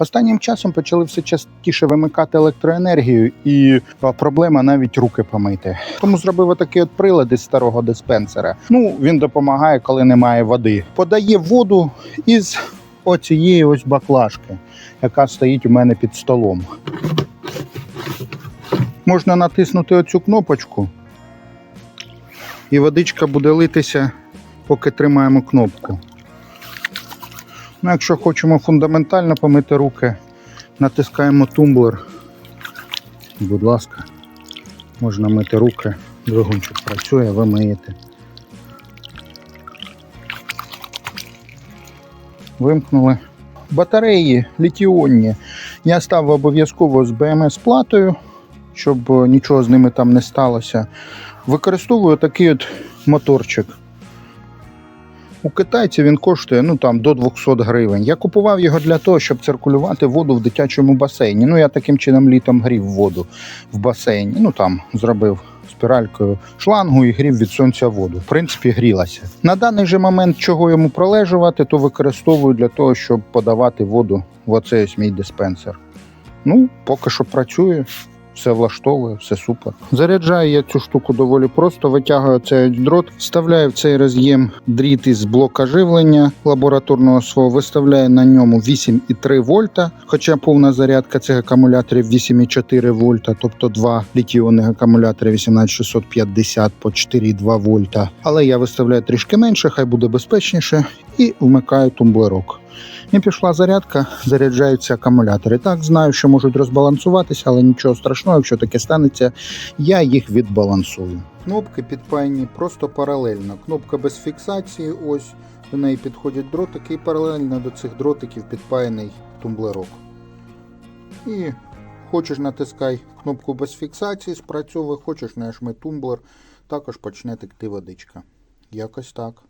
Останнім часом почали все частіше вимикати електроенергію, і проблема навіть руки помити. Тому зробив отакий от прилад із старого диспенсера. Ну він допомагає, коли немає води. Подає воду із оцієї ось баклажки, яка стоїть у мене під столом. Можна натиснути оцю кнопочку, і водичка буде литися, поки тримаємо кнопку. Ну, якщо хочемо фундаментально помити руки, натискаємо тумблер. Будь ласка, можна мити руки, двигунчик працює, ви миєте. Вимкнули. Батареї літіонні. Я став обов'язково з БМС платою, щоб нічого з ними там не сталося. Використовую такий от моторчик. У китайців він коштує ну, там, до 200 гривень. Я купував його для того, щоб циркулювати воду в дитячому басейні. Ну, я таким чином літом грів воду в басейні. Ну там зробив спіралькою шлангу і грів від сонця воду. В принципі, грілася. На даний же момент, чого йому пролежувати, то використовую для того, щоб подавати воду в оцей ось мій диспенсер. Ну, поки що працює. Все влаштовує, все супер. Заряджаю я цю штуку доволі просто. Витягую цей дрот, вставляю в цей роз'єм дріт із блока живлення лабораторного свого, виставляю на ньому 8,3 вольта. Хоча повна зарядка цих акумуляторів 8,4 вольта, тобто два літіонних акумулятори 18650 по 4,2 вольта. Але я виставляю трішки менше, хай буде безпечніше, і вмикаю тумблерок. І пішла зарядка, заряджаються акумулятори. Так, знаю, що можуть розбалансуватися, але нічого страшного, якщо таке станеться, я їх відбалансую. Кнопки підпаяні просто паралельно. Кнопка без фіксації, ось до неї підходять дротики, і паралельно до цих дротиків підпаяний тумблерок. І хочеш натискай кнопку без фіксації, спрацьовує, хочеш нажми тумблер, також почне текти водичка. Якось так.